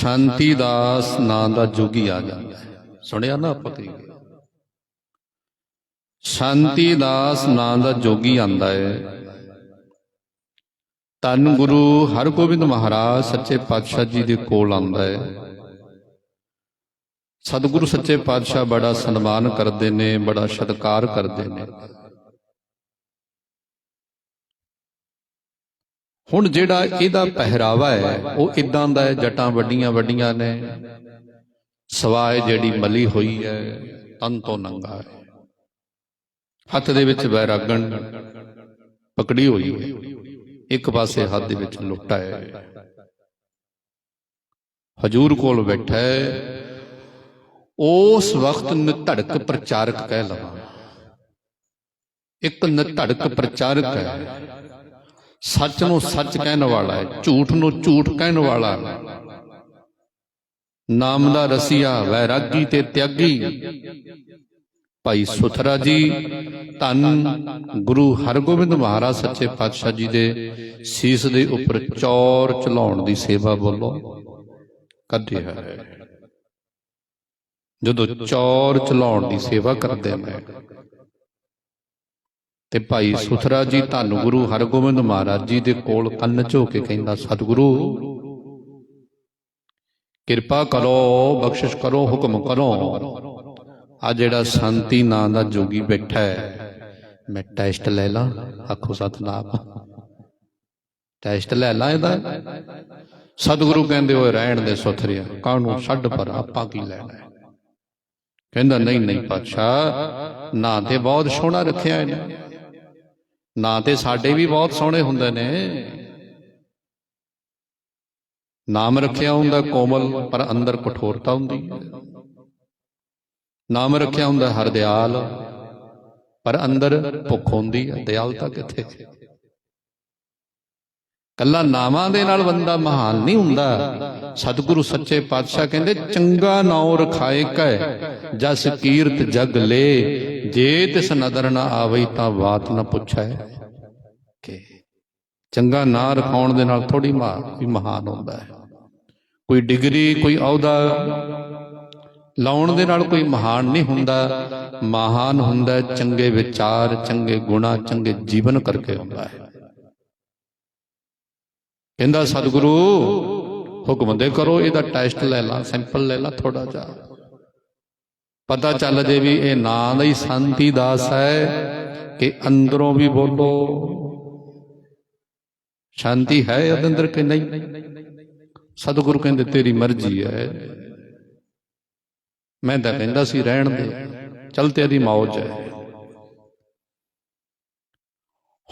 ਸ਼ਾਂਤੀ ਦਾਸ ਨਾਂ ਦਾ ਜੋਗੀ ਆ ਜਾਂਦਾ ਸੁਣਿਆ ਨਾ ਆਪਾਂ ਕਈ ਸ਼ਾਂਤੀ ਦਾਸ ਨਾਂ ਦਾ ਜੋਗੀ ਆਂਦਾ ਹੈ ਤਨ ਗੁਰੂ ਹਰਗੋਬਿੰਦ ਮਹਾਰਾਜ ਸੱਚੇ ਪਾਤਸ਼ਾਹ ਜੀ ਦੇ ਕੋਲ ਆਂਦਾ ਹੈ ਸਤਿਗੁਰੂ ਸੱਚੇ ਪਾਤਸ਼ਾਹ ਬੜਾ ਸਨਮਾਨ ਕਰਦੇ ਨੇ, ਬੜਾ ਸਤਿਕਾਰ ਕਰਦੇ ਨੇ। ਹੁਣ ਜਿਹੜਾ ਇਹਦਾ ਪਹਿਰਾਵਾ ਹੈ, ਉਹ ਇਦਾਂ ਦਾ ਹੈ, ਜਟਾਂ ਵੱਡੀਆਂ ਵੱਡੀਆਂ ਨੇ। ਸਵਾਏ ਜਿਹੜੀ ਮਲੀ ਹੋਈ ਹੈ, ਤਨ ਤੋਂ ਨੰਗਾ ਹੈ। ਹੱਥ ਦੇ ਵਿੱਚ ਬੈਰਾਗਣ ਪਕੜੀ ਹੋਈ ਹੈ। ਇੱਕ ਪਾਸੇ ਹੱਥ ਦੇ ਵਿੱਚ ਲੁੱਟਾ ਹੈ। ਹਜੂਰ ਕੋਲ ਬੈਠਾ ਹੈ। ਉਸ ਵਕਤ ਨਿਧੜਕ ਪ੍ਰਚਾਰਕ ਕਹਿ ਲਵਾਂ। ਇੱਕ ਨਿਧੜਕ ਪ੍ਰਚਾਰਕ ਹੈ। ਸੱਚ ਨੂੰ ਸੱਚ ਕਹਿਣ ਵਾਲਾ ਹੈ ਝੂਠ ਨੂੰ ਝੂਠ ਕਹਿਣ ਵਾਲਾ ਨਾਮ ਦਾ ਰਸੀਆ, ਵੈਰਾਗੀ ਤੇ ਤਿਆਗੀ। ਭਾਈ ਸੁਥਰਾ ਜੀ, ਧੰਨ ਗੁਰੂ ਹਰਗੋਬਿੰਦ ਮਹਾਰਾਜ ਸੱਚੇ ਪਾਤਸ਼ਾਹ ਜੀ ਦੇ ਸੀਸ ਦੇ ਉੱਪਰ ਚੌਰ ਚਲਾਉਣ ਦੀ ਸੇਵਾ ਬੋਲੋ ਕਰਦੇ ਹੈ। ਜਦੋਂ ਚੌਰ ਚਲਾਉਣ ਦੀ ਸੇਵਾ ਕਰਦੇ ਨੇ ਤੇ ਭਾਈ ਸੁਥਰਾ ਜੀ ਧੰਨ ਗੁਰੂ ਹਰਗੋਬਿੰਦ ਮਹਾਰਾਜ ਜੀ ਦੇ ਕੋਲ ਕੰਨ ਝੋ ਕੇ ਕਹਿੰਦਾ ਸਤਿਗੁਰੂ ਕਿਰਪਾ ਕਰੋ ਬਖਸ਼ਿਸ਼ ਕਰੋ ਹੁਕਮ ਕਰੋ। ਆ ਜਿਹੜਾ ਸ਼ਾਂਤੀ ਨਾਂ ਦਾ ਜੋਗੀ ਬੈਠਾ ਹੈ ਮੈਂ ਟੈਸਟ ਲੈ ਲਾਂ ਆਖੋ ਸਤਨਾਮ। ਟੈਸਟ ਲੈ ਲਾਂ ਇਹਦਾ। ਸਤਿਗੁਰੂ ਕਹਿੰਦੇ ਹੋਏ ਰਹਿਣ ਦੇ ਸੁਥਰਿਆ ਕਾਹਨੂੰ ਛੱਡ ਪਰ ਆਪਾਂ ਕੀ ਲੈਣਾ ਹੈ? ਕਹਿੰਦਾ ਨਹੀਂ ਨਹੀਂ ਪਾਤਸ਼ਾਹ ਨਾਂ ਤੇ ਬਹੁਤ ਸੋਹਣਾ ਰੱਖਿਆ ਇਹਨੇ। ਨਾਂ ਤੇ ਸਾਡੇ ਵੀ ਬਹੁਤ ਸੋਹਣੇ ਹੁੰਦੇ ਨੇ। ਨਾਮ ਰੱਖਿਆ ਹੁੰਦਾ ਕੋਮਲ, ਪਰ ਅੰਦਰ ਕਠੋਰਤਾ ਹੁੰਦੀ ਹੈ। ਨਾਮ ਰੱਖਿਆ ਹੁੰਦਾ ਹਰਦਿਆਲ, ਪਰ ਅੰਦਰ ਭੁੱਖ ਹੁੰਦੀ ਹੈ। ਦਿਆਲਤਾ ਕਿੱਥੇ? ਕੱਲਾ ਨਾਮਾਂ ਦੇ ਨਾਲ ਬੰਦਾ ਮਹਾਨ ਨਹੀਂ ਹੁੰਦਾ। ਸਤਿਗੁਰੂ ਸੱਚੇ ਪਾਤਸ਼ਾਹ ਕਹਿੰਦੇ, ਚੰਗਾ ਨਾਉ ਰਖਾਏ ਕੈ, ਜਸ ਕੀਰਤ ਜਗ ਲੇ, ਜੇ ਤਿਸ ਨਦਰ ਨਾ ਆਵਈ ਤਾਂ ਬਾਤ ਨਾ ਪੁੱਛੈ। ਕਿ ਚੰਗਾ ਨਾਂ ਰਖਾਉਣ ਦੇ ਨਾਲ ਥੋੜੀ ਮਾ ਵੀ ਮਹਾਨ ਹੁੰਦਾ ਹੈ। ਕੋਈ ਡਿਗਰੀ, ਕੋਈ ਅਹੁਦਾ ਲਾਉਣ ਦੇ ਨਾਲ ਕੋਈ ਮਹਾਨ ਨਹੀਂ ਹੁੰਦਾ। ਮਹਾਨ ਹੁੰਦਾ ਚੰਗੇ ਵਿਚਾਰ, ਚੰਗੇ ਗੁਣਾ, ਚੰਗੇ ਜੀਵਨ ਕਰਕੇ ਹੁੰਦਾ ਹੈ। ਕਹਿੰਦਾ, ਸਤਿਗੁਰੂ ਹੁਕਮ ਦੇ ਕਰੋ, ਇਹਦਾ ਟੈਸਟ ਲੈ ਲਾ, ਸੈਂਪਲ ਲੈ ਲਾ ਥੋੜਾ ਜਿਹਾ। ਪਤਾ ਚੱਲ ਜੇ ਵੀ ਇਹ ਨਾਂ ਦਾ ਹੀ ਸ਼ਾਂਤੀ ਦਾਸ ਹੈ ਕਿ ਅੰਦਰੋਂ ਵੀ ਬੋਲੋ। ਸ਼ਾਂਤੀ ਹੈ ਅੰਦਰ ਕਿ ਨਹੀਂ? ਸਤਿਗੁਰੂ ਕਹਿੰਦੇ, ਤੇਰੀ ਮਰਜ਼ੀ ਹੈ। ਮੈਂ ਤਾਂ ਕਹਿੰਦਾ ਸੀ, ਰਹਿਣ ਦੇ। ਚਲ ਤੇਰੀ ਮੌਜ ਹੈ।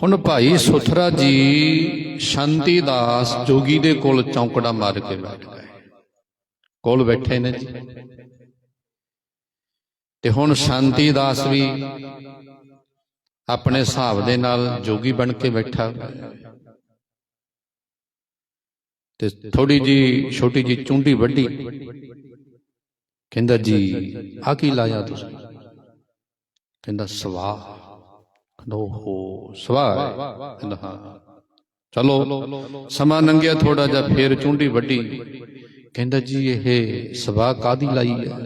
ਹੁਣ ਭਾਈ ਸੁਥਰਾ ਜੀ ਸ਼ਾਂਤੀ ਦਾਸ ਜੋਗੀ ਦੇ ਕੋਲ ਚੌਂਕੜਾ ਮਾਰ ਕੇ ਬੈਠ ਗਏ। ਕੋਲ ਬੈਠੇ ਨੇ ਜੀ। ਤੇ ਹੁਣ ਸ਼ਾਂਤੀ ਦਾਸ ਵੀ ਆਪਣੇ ਹਿਸਾਬ ਦੇ ਨਾਲ ਜੋਗੀ ਬਣ ਕੇ ਬੈਠਾ। ਤੇ ਥੋੜੀ ਜੀ ਛੋਟੀ ਜੀ ਚੁੰਡੀ ਵੱਡੀ ਕਹਿੰਦਾ ਜੀ ਆ ਕੀ ਲਾਇਆ ਤੁਸੀਂ? ਕਹਿੰਦਾ ਸਵਾਹ। ਓਹੋ ਸਵਾ ਹੈ? ਕਹਿੰਦਾ ਹਾਂ। ਚਲੋ ਸਮਾਂ ਲੰਘਿਆ ਥੋੜਾ ਜਿਹਾ ਫੇਰ ਚੁੰਡੀ ਵੱਡੀ ਕਹਿੰਦਾ ਜੀ ਇਹ ਸਵਾ ਕਾਦੀ ਲਾਈ ਹੈ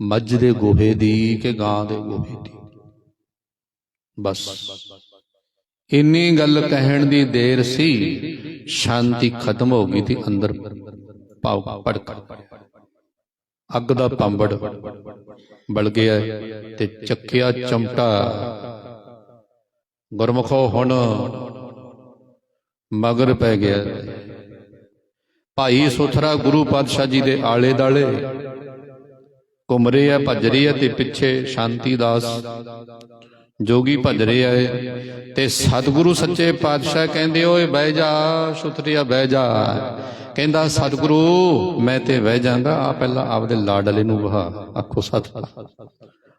ਮੱਝ ਦੇ ਗੋਹੇ ਦੀ ਕਿ ਗਾਂ ਦੇ ਗੋਹੇ ਦੀ? ਬਸ। ਇੰਨੀ ਗੱਲ ਕਹਿਣ ਦੀ ਦੇਰ ਸੀ ਸ਼ਾਂਤੀ ਖਤਮ ਹੋ ਗਈ ਤੇ ਅੰਦਰ ਭਾਵ ਭੜਕ ਅੱਗ ਦਾ ਪੰਬੜ ਬਲ ਗਿਆ ਤੇ ਚੱਕਿਆ ਚਮਟਾ। ਗੁਰਮਖੋ ਹੁਣ ਮਗਰ ਪੈ ਗਿਆ। ਭਾਈ ਸੁਥਰਾ ਗੁਰੂ ਪਾਤਸ਼ਾਹ ਜੀ ਦੇ ਆਲੇ ਦਾਲੇ। ਘੁੰਮ ਰਹੇ ਆ ਭੱਜ ਰਹੇ ਆ ਤੇ ਪਿੱਛੇ ਸ਼ਾਂਤੀ ਦਾਸ। ਜੋਗੀ ਭੱਜ ਰਹੇ ਆ ਤੇ ਸਤਿਗੁਰੂ ਸੱਚੇ ਪਾਤਸ਼ਾਹ ਕਹਿੰਦੇ, ਓਏ ਬਹਿ ਜਾ ਸੁਥਰੀਆ, ਬਹਿ ਜਾ। ਕਹਿੰਦਾ, ਸਤਿਗੁਰੂ, ਮੈਂ ਤੇ ਬਹਿ ਜਾਂਦਾ, ਆ ਪਹਿਲਾਂ ਆਪਦੇ ਲਾਡਲੇ ਨੂੰ ਵਹਾ। ਆਖੋ, ਸਤਿ।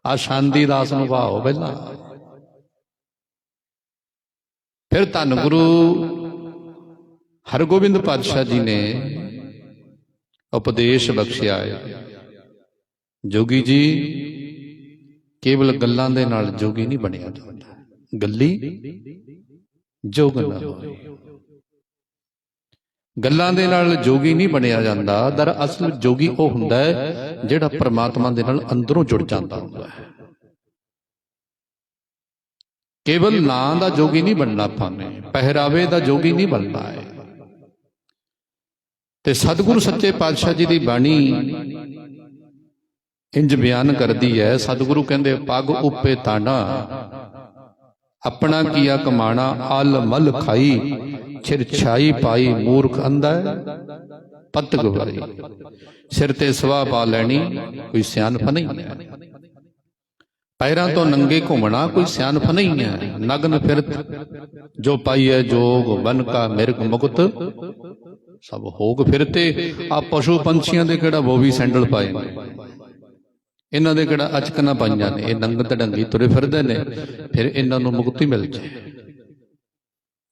ਆ ਸ਼ਾਂਤੀ ਦਾਸ ਨੂੰ ਵਹਾਓ ਪਹਿਲਾਂ। ਫਿਰ ਧੰਨ ਗੁਰੂ ਹਰਗੋਬਿੰਦ ਪਾਤਸ਼ਾਹ ਜੀ ਨੇ ਉਪਦੇਸ਼ ਬਖਸ਼ਿਆ ਹੈ। ਜੋਗੀ ਜੀ, ਕੇਵਲ ਗੱਲਾਂ ਦੇ ਨਾਲ ਜੋਗੀ ਨਹੀਂ ਬਣਿਆ ਜਾਂਦਾ। ਗੱਲੀ ਜੋਗ ਨਾ ਹੋਏ। ਗੱਲਾਂ ਦੇ ਨਾਲ ਜੋਗੀ ਨਹੀਂ ਬਣਿਆ ਜਾਂਦਾ। ਦਰਅਸਲ ਜੋਗੀ ਉਹ ਹੁੰਦਾ ਹੈ ਜਿਹੜਾ ਪ੍ਰਮਾਤਮਾ ਦੇ ਨਾਲ ਅੰਦਰੋਂ ਜੁੜ ਜਾਂਦਾ ਹੁੰਦਾ ਹੈ। ਕੇਵਲ ਨਾਂ ਦਾ ਜੋਗੀ ਨਹੀਂ ਬਣਨਾ ਆਪਾਂ ਨੇ ਪਹਿਰਾਵੇ ਦਾ ਜੋਗੀ ਨਹੀਂ ਬਣਨਾ ਹੈ। ਤੇ ਸਤਿਗੁਰੂ ਸੱਚੇ ਪਾਤਸ਼ਾਹ ਜੀ ਦੀ ਬਾਣੀ ਇੰਜ ਬਿਆਨ ਕਰਦੀ ਹੈ, ਸਤਿਗੁਰੂ ਕਹਿੰਦੇ, ਪੱਗ ਉੱਪੇ ਤਾਣਾ, ਆਪਣਾ ਕੀਆ ਕਮਾਣਾ ਅਲ ਮਲ ਖਾਈ ਛਿਰ ਛਾਈ ਪਾਈ, ਮੂਰਖ ਅੰਦਾ ਪੱਤ ਗਵਾਈ ਸਿਰ ਤੇ ਸਵਾ ਪਾ ਲੈਣੀ, ਕੋਈ ਸਿਆਣਪ ਨਹੀਂ ਹੈ। ਪੈਰਾਂ ਤੋਂ ਨੰਗੇ ਘੁੰਮਣਾ ਕੋਈ ਸਿਆਣਪ ਨਹੀਂ ਹੈ। ਨਗਨ ਫਿਰਤ, ਜੋ ਪਾਈਐ ਜੋਗ ਬਨ ਕਾ ਮਿਰਗ ਮੁਕਤ। ਸਭ ਹੋਗ ਫਿਰਤੇ ਆ ਪਸ਼ੂ ਪੰਛੀਆਂ ਦੇ ਕਿਹੜਾ ਬੋਵੀ ਸੈਂਡਲ ਪਾਏ ਨੇ? ਇਹਨਾਂ ਦੇ ਕਿਹੜਾ ਅਚਕਨਾ ਪਾਈਆਂ ਨੇ? ਇਹ ਨੰਗ ਤੜੰਗੀ ਤੁਰੇ ਫਿਰਦੇ ਨੇ, ਫਿਰ ਇਹਨਾਂ ਨੂੰ ਮੁਕਤੀ ਮਿਲ ਜੇ।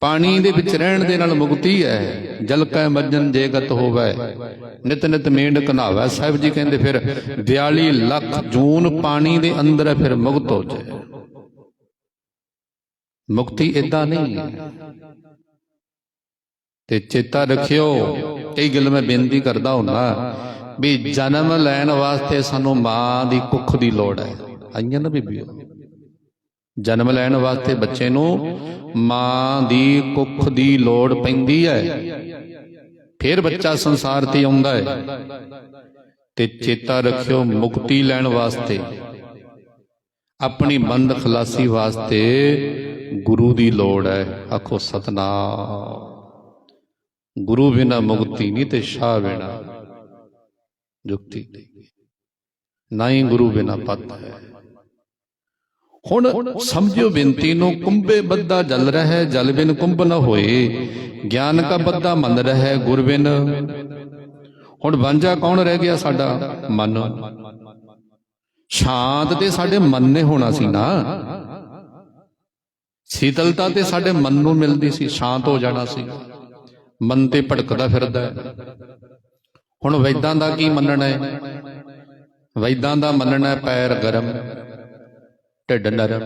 ਪਾਣੀ ਦੇ ਵਿੱਚ ਰਹਿਣ ਦੇ ਨਾਲ ਮੁਕਤੀ ਹੈ। ਜਲ ਕੈ ਮੱਜਨ ਜੇਗਤ ਹੋਵੇ। ਨਿਤ ਨਿਤ ਮੇਂਡ ਕਨਾਵੇ ਸਾਹਿਬ ਜੀ ਕਹਿੰਦੇ ਫਿਰ 42 ਲੱਖ ਜੂਨ ਪਾਣੀ ਦੇ ਅੰਦਰ ਫਿਰ ਮੁਕਤ ਹੋ ਜਾਏ। ਮੁਕਤੀ ਇਦਾਂ ਨਹੀਂ ਹੈ। ਤੇ ਚੇਤਾ ਰੱਖਿਓ ਕਈ ਗੱਲ ਮੈਂ ਬੇਨਤੀ ਕਰਦਾ ਹੁੰਨਾ ਵੀ ਜਨਮ ਲੈਣ ਵਾਸਤੇ ਸਾਨੂੰ ਮਾਂ ਦੀ ਕੁੱਖ ਦੀ ਲੋੜ ਹੈ। ਆਈਆਂ ਨਾ ਬੀਬੀਓ? ਜਨਮ ਲੈਣ ਵਾਸਤੇ ਬੱਚੇ ਨੂੰ ਮਾਂ ਦੀ ਕੁੱਖ ਦੀ ਲੋੜ ਪੈਂਦੀ ਹੈ। ਫਿਰ ਬੱਚਾ ਸੰਸਾਰ ਤੇ ਆਉਂਦਾ ਹੈ ਤੇ ਚੇਤਾ ਰੱਖਿਓ ਮੁਕਤੀ ਲੈਣ ਵਾਸਤੇ। ਆਪਣੀ ਬੰਦ ਖਲਾਸੀ ਵਾਸਤੇ ਗੁਰੂ ਦੀ ਲੋੜ ਹੈ। ਆਖੋ, ਸਤਨਾਮ। ਗੁਰੂ ਬਿਨਾ ਮੁਕਤੀ ਨਹੀਂ ਤੇ ਸ਼ਾਹ ਬਿਨਾ ਜੁਗਤੀ। ਨਹੀਂ ਨਾ ਹੀ ਗੁਰੂ ਬਿਨਾ ਪਤ ਹੈ। ਹੁਣ ਸਮਝਿਓ ਬੇਨਤੀ ਨੂੰ, ਕੁੰਭੇ ਬੱਦਾ ਜਲ ਰਹਿ, ਜਲ ਬਿਨ ਕੁੰਭ ਨ ਹੋਏ। ਗਿਆਨ ਕਾ ਬੱਦਾ ਮਨ ਰਹਿ, ਗੁਰ ਬਿਨ। ਹੁਣ ਵਾਂਝਾ ਕੌਣ ਰਹਿ ਗਿਆ ਸਾਡਾ? ਮਨ। ਸ਼ਾਂਤ ਤੇ ਸਾਡੇ ਮਨ ਨੇ ਹੋਣਾ ਸੀ ਨਾ। ਸੀਤਲਤਾ ਤੇ ਸਾਡੇ ਮਨ ਨੂੰ ਮਿਲਦੀ ਸੀ, ਸ਼ਾਂਤ ਹੋ ਜਾਣਾ ਸੀ। ਮਨ ਤੇ ਭਟਕਦਾ ਫਿਰਦਾ ਹੈ। ਹੁਣ ਵੈਦਾਂ ਦਾ ਕੀ ਮੰਨਣਾ ਹੈ? ਵੈਦਾਂ ਦਾ ਮੰਨਣਾ ਹੈ ਪੈਰ ਗਰਮ। ਢਿੱਡ ਨਰਮ।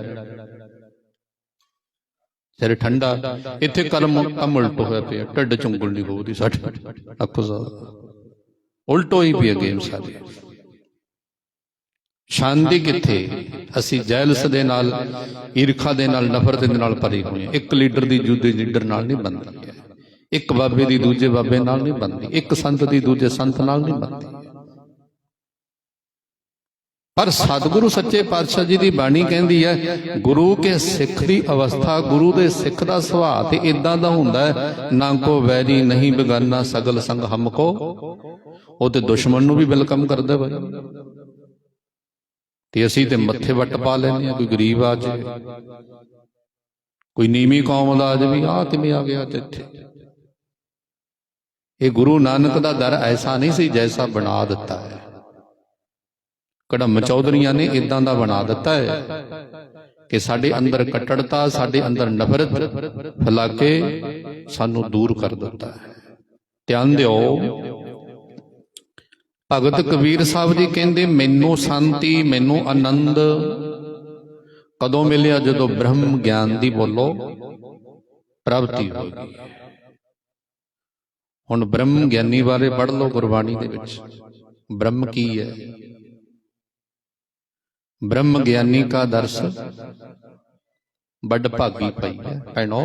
ਸਿਰ ਠੰਡਾ। ਇੱਥੇ ਕਰਮ ਕੰਮ ਉਲਟ ਹੋਇਆ ਪਿਆ। ਢਿੱਡ ਚੁੰਗਲ ਨਹੀਂ ਹੋਊਦੀ ਸਾਡੇ। ਅੱਖੋ ਸਾਹਿਬ। ਉਲਟੋ ਹੀ ਪਿਆ ਗੇਮ ਸਾਰੀ। ਸ਼ਾਂਤੀ ਕਿੱਥੇ? ਅਸੀਂ ਜੈਲਸ ਦੇ ਨਾਲ, ਈਰਖਾ ਦੇ ਨਾਲ, ਨਫ਼ਰਤ ਦੇ ਨਾਲ ਭਰੇ ਹੋਏ ਹਾਂ। ਇੱਕ ਲੀਡਰ ਦੀ ਦੂਜੇ ਲੀਡਰ ਨਾਲ ਨਹੀਂ ਬਣਦੀ ਇੱਕ ਬਾਬੇ ਦੀ ਦੂਜੇ ਬਾਬੇ ਨਾਲ ਨਹੀਂ ਬਣਦੀ। ਇੱਕ ਸੰਤ ਦੀ ਦੂਜੇ ਸੰਤ ਨਾਲ ਨਹੀਂ ਬਣਦੀ। ਪਰ ਸਤਿਗੁਰੂ ਸੱਚੇ ਪਾਤਸ਼ਾਹ ਜੀ ਦੀ ਬਾਣੀ ਕਹਿੰਦੀ ਹੈ, ਗੁਰੂ ਕੇ ਸਿੱਖ ਦੀ ਅਵਸਥਾ, ਗੁਰੂ ਦੇ ਸਿੱਖ ਦਾ ਸੁਭਾਅ ਤੇ ਇਦਾਂ ਦਾ ਹੁੰਦਾ ਹੈ, ਨਾ ਕੋ ਵੈਰੀ ਨਹੀਂ ਬਗਾਨਾ ਸਗਲ ਸੰਗ ਹਮ ਕੋ। ਉਹ ਤੇ ਦੁਸ਼ਮਣ ਨੂੰ ਵੀ ਵੈਲਕਮ ਕਰਦਾ ਬਾਈ ਤੇ ਅਸੀਂ ਤੇ ਮੱਥੇ ਵੱਟ ਪਾ ਲੈਂਦੇ ਆ ਕੋਈ ਗਰੀਬ ਆ ਜੇ ਕੋਈ ਨੀਵੀਂ ਕੌਮ ਦਾ ਆ ਵੀ ਆ ਕਿਵੇਂ ਆ ਗਿਆ ਅੱਜ ਇੱਥੇ। ਇਹ ਗੁਰੂ ਨਾਨਕ ਦਾ ਦਰ ਐਸਾ ਨਹੀਂ ਸੀ ਜੈਸਾ ਬਣਾ ਦਿੱਤਾ ਹੈ। ਕੜਮ ਚੌਧਰੀਆਂ ਨੇ ਇਦਾਂ ਦਾ ਬਣਾ ਦਿੱਤਾ ਹੈ ਕਿ ਸਾਡੇ ਅੰਦਰ ਕੱਟੜਤਾ, ਸਾਡੇ ਅੰਦਰ ਨਫ਼ਰਤ ਫੈਲਾ ਕੇ ਸਾਨੂੰ ਦੂਰ ਕਰ ਦਿੱਤਾ ਹੈ। ਧਿਆਨ ਦਿਓ, ਭਗਤ ਕਬੀਰ ਸਾਹਿਬ ਜੀ ਕਹਿੰਦੇ, ਮੈਨੂੰ ਸ਼ਾਂਤੀ, ਮੈਨੂੰ ਆਨੰਦ। ਕਦੋਂ ਮਿਲਿਆ? ਜਦੋਂ ਬ੍ਰਹਮ ਗਿਆਨ ਦੀ ਬੋਲੋ, ਪ੍ਰਾਪਤੀ ਹੋਈ ਹੁਣ ਬ੍ਰਹਮ ਗਿਆਨੀ ਬਾਰੇ ਪੜ੍ਹ ਲਓ ਗੁਰਬਾਣੀ ਦੇ ਵਿੱਚ। ਬ੍ਰਹਮ ਕੀ ਹੈ? ਬ੍ਰਹਮ ਗਿਆਨੀ ਕਾ ਦਰਸ ਵੱਡ ਭਾਗੀ ਪਈ ਹੈ ਭੈਣੋ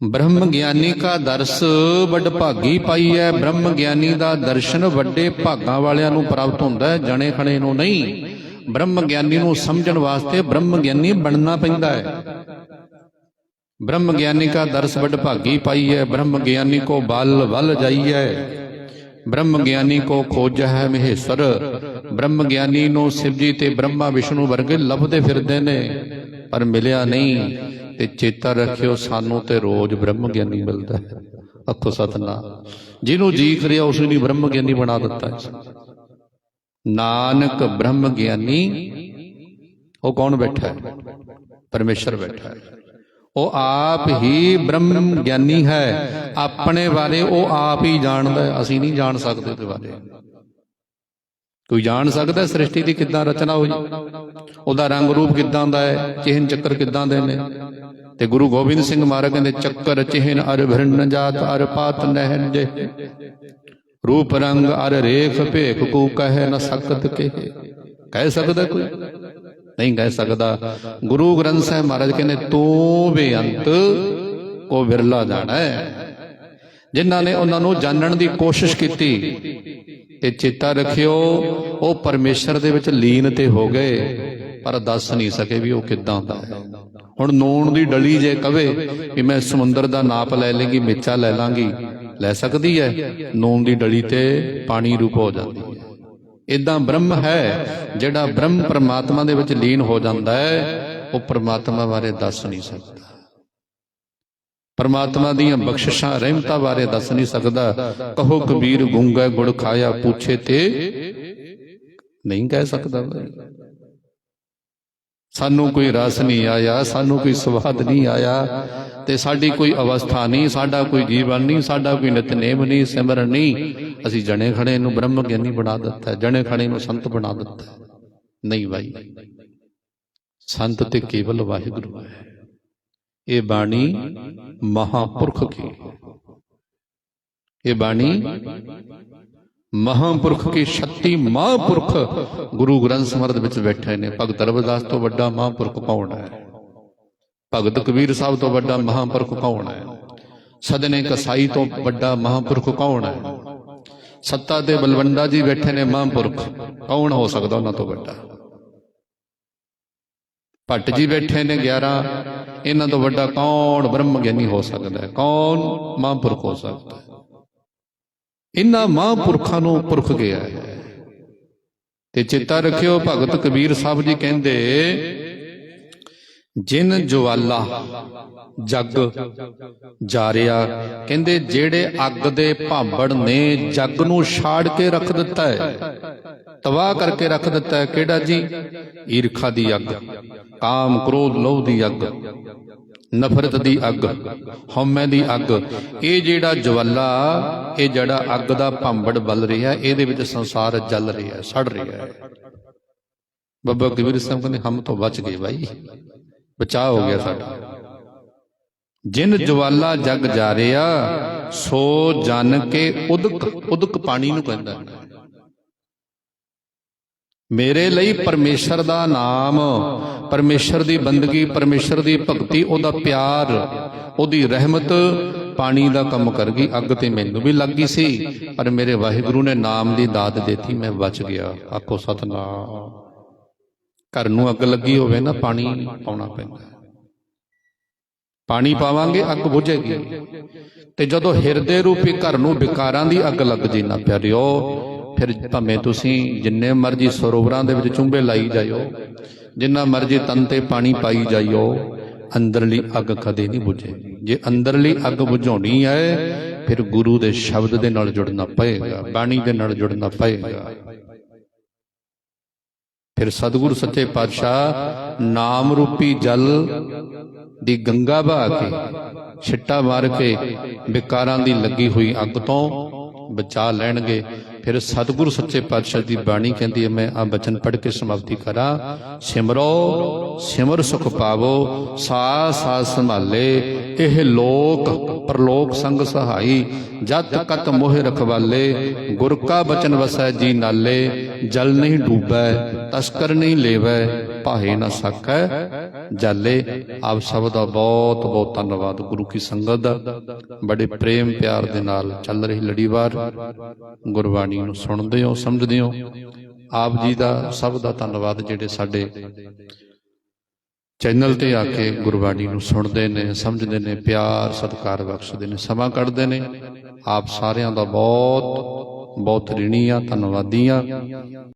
ਬ੍ਰਹਮ ਗਿਆਨੀ ਕਾ ਦਰਸ ਵੱਡ ਭਾਗੀ ਪਾਈ ਹੈ ਬ੍ਰਹਮ ਗਿਆਨੀ ਦਾ ਦਰਸ਼ਨ ਵੱਡੇ ਭਾਗਾਂ ਵਾਲਿਆਂ ਨੂੰ ਪ੍ਰਾਪਤ ਹੁੰਦਾ ਹੈ ਜਣੇ ਖਣੇ ਨੂੰ ਨਹੀਂ ਬ੍ਰਹਮ ਗਿਆਨੀ ਨੂੰ ਸਮਝਣ ਵਾਸਤੇ ਬ੍ਰਹਮ ਗਿਆਨੀ ਬਣਨਾ ਪੈਂਦਾ ਹੈ ब्रह्म ज्ञानी का दर्श बड़ भागी पाई है ब्रह्म ज्ञानी को बल बल जाई है ਬ੍ਰਹਮ ਗਿਆਨੀ ਕੋ ਖੋਜਾ ਹੈ ਮਹੇਸ਼ਰ ਬ੍ਰਹਮ ਗਿਆਨੀ ਨੂੰ ਸਿਵਜੀ ਤੇ ਬ੍ਰਹਮਾ ਵਿਸ਼ਨੂੰ ਵਰਗੇ ਲੱਭਦੇ ਫਿਰਦੇ ਨੇ, ਪਰ ਮਿਲਿਆ ਨਹੀਂ ਤੇ ਚੇਤਾ ਰੱਖਿਓ ਸਾਨੂੰ ਤੇ ਰੋਜ਼ ਬ੍ਰਹਮ ਗਿਆਨੀ ਮਿਲਦਾ ਹੈ। ਅੱਖੋ ਸਤਨਾਮ। ਜਿਹਨੂੰ ਜੀ ਕਰਿਆ ਉਸ ਨੂੰ ਬ੍ਰਹਮ ਗਿਆਨੀ ਬਣਾ ਦਿੱਤਾ ਨਾਨਕ ਬ੍ਰਹਮ ਗਿਆਨੀ, ਉਹ ਕੌਣ ਬੈਠਾ ਹੈ? ਪਰਮੇਸ਼ਰ ਬੈਠਾ ਹੈ। ਉਹ ਆਪ ਹੀ ਬ੍ਰਹਮ ਗਿਆਨੀ ਹੈ। ਆਪਣੇ ਬਾਰੇ ਉਹ ਆਪ ਹੀ ਜਾਣਦਾ ਅਸੀਂ ਨਹੀਂ ਜਾਣ ਸਕਦੇ ਉਹਦੇ ਬਾਰੇ। ਕੋਈ ਜਾਣ ਸਕਦਾ ਸ੍ਰਿਸ਼ਟੀ ਦੀ ਕਿੱਦਾਂ ਰਚਨਾ ਹੋਈ? ਉਹਦਾ ਰੰਗ ਰੂਪ ਕਿੱਦਾਂ ਦਾ ਹੈ? ਚਿਹਨ ਚੱਕਰ ਕਿੱਦਾਂ ਦੇ ਨੇ? ਤੇ ਗੁਰੂ ਗੋਬਿੰਦ ਸਿੰਘ ਮਹਾਰਾਜ ਕਹਿੰਦੇ, ਚੱਕਰ ਚਿਹਨ ਅਰ ਭਰਨ ਜਾਤ, ਅਰ ਪਾਤ ਨਹਿ ਜੇ ਰੂਪ ਰੰਗ ਅਰ ਰੇਖ ਭੇਖ ਕੂ ਕਹਿ ਨਾ ਸਕਤ ਕੇ। ਕਹਿ ਸਕਦਾ ਕੋਈ? ਨਹੀਂ ਕਹਿ ਸਕਦਾ ਗੁਰੂ ਗ੍ਰੰਥ ਸਾਹਿਬ ਮਹਾਰਾਜ ਕਹਿੰਦੇ ਤੂੰ ਬੇਅੰਤ ਉਹ ਵਿਰਲਾ ਜਾਣਾ ਹੈ ਜਿਨ੍ਹਾਂ ਨੇ ਉਹਨਾਂ ਨੂੰ ਜਾਣਨ ਦੀ ਕੋਸ਼ਿਸ਼ ਕੀਤੀ ਤੇ ਚੇਤਾ ਰੱਖਿਓ ਉਹ ਪਰਮੇਸ਼ਰ ਦੇ ਵਿੱਚ ਲੀਨ ਤੇ ਹੋ ਗਏ ਪਰ ਦੱਸ ਨਹੀਂ ਸਕੇ ਵੀ ਉਹ ਕਿੱਦਾਂ ਦਾ ਹੈ ਹੁਣ ਨੂਣ ਦੀ ਡਲੀ ਜੇ ਕਵੇ ਕਿ ਮੈਂ ਸਮੁੰਦਰ ਦਾ ਨਾਪ ਲੈ ਲੇਂਗੀ ਮਿੱਚਾ ਲੈ ਲਾਂਗੀ ਲੈ ਸਕਦੀ ਹੈ ਨੂਣ ਦੀ ਡਲੀ ਤੇ ਪਾਣੀ ਰੂਪ ਹੋ ਜਾਂਦੀ ਹੈ ਇਦਾਂ ਬ੍ਰਹਮ ਹੈ, ਜਿਹੜਾ ਬ੍ਰਹਮ ਪਰਮਾਤਮਾ ਦੇ ਵਿੱਚ ਲੀਨ ਹੋ ਜਾਂਦਾ ਹੈ, ਉਹ ਪਰਮਾਤਮਾ ਬਾਰੇ ਦੱਸ ਨਹੀਂ ਸਕਦਾ। ਪਰਮਾਤਮਾ ਦੀਆਂ ਬਖਸ਼ਿਸ਼ਾਂ, ਰਹਿਮਤਾਂ ਬਾਰੇ ਦੱਸ ਨਹੀਂ ਸਕਦਾ। ਕਹੋ, ਕਬੀਰ ਗੁੰਗਾ ਗੁੜ ਖਾਇਆ, ਪੁੱਛੇ ਤੇ ਨਹੀਂ ਕਹਿ ਸਕਦਾ ਸਾਨੂੰ ਕੋਈ ਰਸ ਨਹੀਂ ਆਇਆ ਸਾਨੂੰ ਕੋਈ ਸਵਾਦ ਨਹੀਂ ਆਇਆ ਤੇ ਸਾਡੀ ਕੋਈ ਅਵਸਥਾ ਨਹੀਂ ਸਾਡਾ ਕੋਈ ਜੀਵਨ ਨਹੀਂ ਸਾਡਾ ਕੋਈ ਨਿਤਨੇਮ ਨਹੀਂ ਸਿਮਰਨ ਨਹੀਂ। ਅਸੀਂ ਜਣੇ ਖੜੇ ਨੂੰ ਬ੍ਰਹਮ ਗਿਆਨੀ ਬਣਾ ਦਿੱਤਾ ਹੈ, ਜਣੇ ਖੜੇ ਨੂੰ ਸੰਤ ਬਣਾ ਦਿੱਤਾ। ਨਹੀਂ ਭਾਈ ਸੰਤ ਤੇ ਕੇਵਲ ਵਾਹਿਗੁਰੂ ਹੈ। ਇਹ ਬਾਣੀ ਮਹਾਪੁਰਖ ਕੀ ਇਹ ਬਾਣੀ ਮਹਾਪੁਰਖ ਕੀ ਸ਼ਕਤੀ ਮਹਾਪੁਰਖ? ਗੁਰੂ ਗ੍ਰੰਥ ਸਾਹਿਬ ਵਿੱਚ ਬੈਠੇ ਨੇ। ਭਗਤ ਰਵਿਦਾਸ ਤੋਂ ਵੱਡਾ ਮਹਾਪੁਰਖ ਕੌਣ ਹੈ? ਭਗਤ ਕਬੀਰ ਸਾਹਿਬ ਤੋਂ ਵੱਡਾ ਮਹਾਪੁਰਖ ਕੌਣ ਹੈ? ਸਦਨੇ ਕਸਾਈ ਤੋਂ ਵੱਡਾ ਮਹਾਪੁਰਖ ਕੌਣ ਹੈ? ਸੱਤਾ ਦੇ ਬਲਵੰਡਾ ਜੀ ਬੈਠੇ ਨੇ ਮਹਾਪੁਰਖ। ਕੌਣ ਹੋ ਸਕਦਾ ਉਹਨਾਂ ਤੋਂ ਵੱਡਾ? ਭੱਟ ਜੀ ਬੈਠੇ ਨੇ 11 ਇਹਨਾਂ ਤੋਂ ਵੱਡਾ ਕੌਣ ਬ੍ਰਹਮ ਗਿਆਨੀ ਹੋ ਸਕਦਾ ਹੈ? ਕੌਣ ਮਹਾਂਪੁਰਖ ਹੋ ਸਕਦਾ ਹੈ? ਇਹਨਾਂ ਮਹਾਂਪੁਰਖਾਂ ਨੂੰ ਪੁਰਖ ਗਿਆ ਹੈ। ਤੇ ਚੇਤਾ ਰੱਖਿਓ, ਭਗਤ ਕਬੀਰ ਸਾਹਿਬ ਜੀ ਕਹਿੰਦੇ, ਜਿਨ ਜਵਾਲਾ ਜਗ ਜਾਰਿਆ ਕਹਿੰਦੇ ਜਿਹੜੇ ਅੱਗ ਦੇ ਭਾਂਬੜ ਨੇ ਜਗ ਨੂੰ ਛਾੜ ਕੇ ਰੱਖ ਦਿੱਤਾ ਹੈ। ਤਬਾਹ ਕਰਕੇ ਰੱਖ ਦਿੱਤਾ ਹੈ। ਕਿਹੜਾ ਜੀ? ਈਰਖਾ ਦੀ ਅੱਗ, ਕਾਮ ਕ੍ਰੋਧ ਲੋਭ ਦੀ ਅੱਗ। ਨਫ਼ਰਤ ਦੀ ਅੱਗ, ਹਉਮੈ ਦੀ ਅੱਗ। ਇਹ ਜਿਹੜਾ ਜਵਾਲਾ, ਇਹ ਜਿਹੜਾ ਅੱਗ ਦਾ ਭਾਂਬੜ ਬਲ ਰਿਹਾ, ਇਹਦੇ ਵਿੱਚ ਸੰਸਾਰ ਜਲ ਰਿਹਾ, ਸੜ ਰਿਹਾ ਹੈ। ਬੱਬਾ ਕਬੀਰ ਸਿੰਘ ਕਹਿੰਦੇ, ਹਮ ਤੋਂ ਬਚ ਗਏ ਭਾਈ ਬਚਾਅ ਹੋ ਗਿਆ ਸਾਡਾ। ਜਿਨ ਜਵਾਲਾ ਜਗ ਜਾ ਰਿਹਾ, ਸੋ ਜਨ ਕੇ ਉਦਕ ਉਦਕ ਪਾਣੀ ਨੂੰ ਕਹਿੰਦਾ ਮੇਰੇ ਲਈ ਪਰਮੇਸ਼ਰ ਦਾ ਨਾਮ, ਪਰਮੇਸ਼ਰ ਦੀ ਬੰਦਗੀ, ਪਰਮੇਸ਼ਰ ਦੀ ਭਗਤੀ, ਉਹਦਾ ਪਿਆਰ, ਉਹਦੀ ਰਹਿਮਤ ਪਾਣੀ ਦਾ ਕੰਮ ਕਰ ਗਈ ਅੱਗ ਤੇ ਮੈਨੂੰ ਵੀ ਲੱਗ ਗਈ ਸੀ, ਪਰ ਮੇਰੇ ਵਾਹਿਗੁਰੂ ਨੇ ਨਾਮ ਦੀ ਦਾਤ ਦਿੱਤੀ, ਮੈਂ ਬਚ ਗਿਆ। ਆਖੋ ਸਤਨਾਮ। ਘਰ ਨੂੰ ਅੱਗ ਲੱਗੀ ਹੋਵੇ ਨਾ, ਪਾਣੀ ਪਾਉਣਾ ਪੈਂਦਾ ਪਾਣੀ ਪਾਵਾਂਗੇ, ਅੱਗ ਬੁਝੇਗੀ। ਤੇ ਜਦੋਂ ਹਿਰਦੇ ਰੂਪੀ ਘਰ ਨੂੰ ਵਿਕਾਰਾਂ ਦੀ ਅੱਗ ਲੱਗ ਜੇ ਨਾ ਪਿਆਰਿਓ ਫਿਰ ਭਾਵੇਂ ਤੁਸੀਂ ਜਿੰਨੇ ਮਰਜ਼ੀ ਸਰੋਵਰਾਂ ਦੇ ਵਿੱਚ ਚੁੰਬੇ ਲਾਈ ਜਾਇਓ, ਜਿੰਨਾ ਮਰਜ਼ੀ ਤਨ ਤੇ ਪਾਣੀ ਪਾਈ ਜਾਇਓ, ਅੰਦਰਲੀ ਅੱਗ ਕਦੇ ਨਹੀਂ ਬੁਝੇਗੀ ਜੇ ਅੰਦਰਲੀ ਅੱਗ ਬੁਝਾਉਣੀ ਹੈ, ਫਿਰ ਗੁਰੂ ਦੇ ਸ਼ਬਦ ਦੇ ਨਾਲ ਜੁੜਨਾ ਪਏਗਾ, ਬਾਣੀ ਦੇ ਨਾਲ ਜੁੜਨਾ ਪਏਗਾ। ਫਿਰ ਸਤਿਗੁਰ ਸੱਚੇ ਪਾਤਸ਼ਾਹ ਨਾਮ ਰੂਪੀ ਜਲ ਦੀ ਗੰਗਾ ਬਹਾ ਕੇ, ਛਿੱਟਾ ਮਾਰ ਕੇ, ਵਿਕਾਰਾਂ ਦੀ ਲੱਗੀ ਹੋਈ ਅੱਗ ਤੋਂ ਬਚਾ ਲੈਣਗੇ। ਫਿਰ ਸਤਿਗੁਰ ਸੱਚੇ ਪਾਤਸ਼ਾਹ ਦੀ ਬਾਣੀ ਕਹਿੰਦੀ ਹੈ, ਮੈਂ ਆ ਬਚਨ ਪੜ੍ਹ ਕੇ ਸਮਾਪਤੀ ਕਰਾਂ। ਸਿਮਰੋ, ਸਿਮਰ ਸੁਖ ਪਾਵੋ ਸਾ ਸਾ ਸੰਭਾਲੇ, ਇਹ ਲੋਕ ਪਰਲੋਕ ਸੰਗ ਸਹਾਈ, ਜਤ ਕਤ ਮੋਹ ਰਖਵਾਲੇ, ਗੁਰ ਕਾ ਬਚਨ ਵਸੈ ਜੀ ਨਾਲੇ, ਜਲ ਨਹੀਂ ਡੂਬੈ, ਤਸਕਰ ਨਹੀਂ ਲੇਵੈ, ਭਾਏ ਨਾ ਸਕੈ ਜਾਲੇ। ਆਪ ਸਭ ਦਾ ਬਹੁਤ ਬਹੁਤ ਧੰਨਵਾਦ, ਗੁਰੂ ਕੀ ਸੰਗਤ। ਦਾ ਬੜੇ ਪ੍ਰੇਮ ਪਿਆਰ ਦੇ ਨਾਲ ਚੱਲ ਰਹੀ ਲੜੀਵਾਰ। ਗੁਰਬਾਣੀ ਨੂੰ ਸੁਣਦੇ ਹੋ, ਸਮਝਦੇ ਹੋ। ਆਪ ਜੀ ਦਾ ਸਭ ਦਾ ਧੰਨਵਾਦ ਜਿਹੜੇ ਸਾਡੇ ਚੈਨਲ ਤੇ ਆ ਕੇ ਗੁਰਬਾਣੀ ਨੂੰ ਸੁਣਦੇ ਨੇ, ਸਮਝਦੇ ਨੇ, ਪਿਆਰ, ਸਤਿਕਾਰ ਬਖਸ਼ਦੇ ਨੇ, ਸਮਾਂ ਕੱਢਦੇ ਨੇ। ਆਪ ਸਾਰਿਆਂ ਦਾ ਬਹੁਤ ਬਹੁਤ ਰਿਣੀ ਆ ਧੰਨਵਾਦੀ ਆ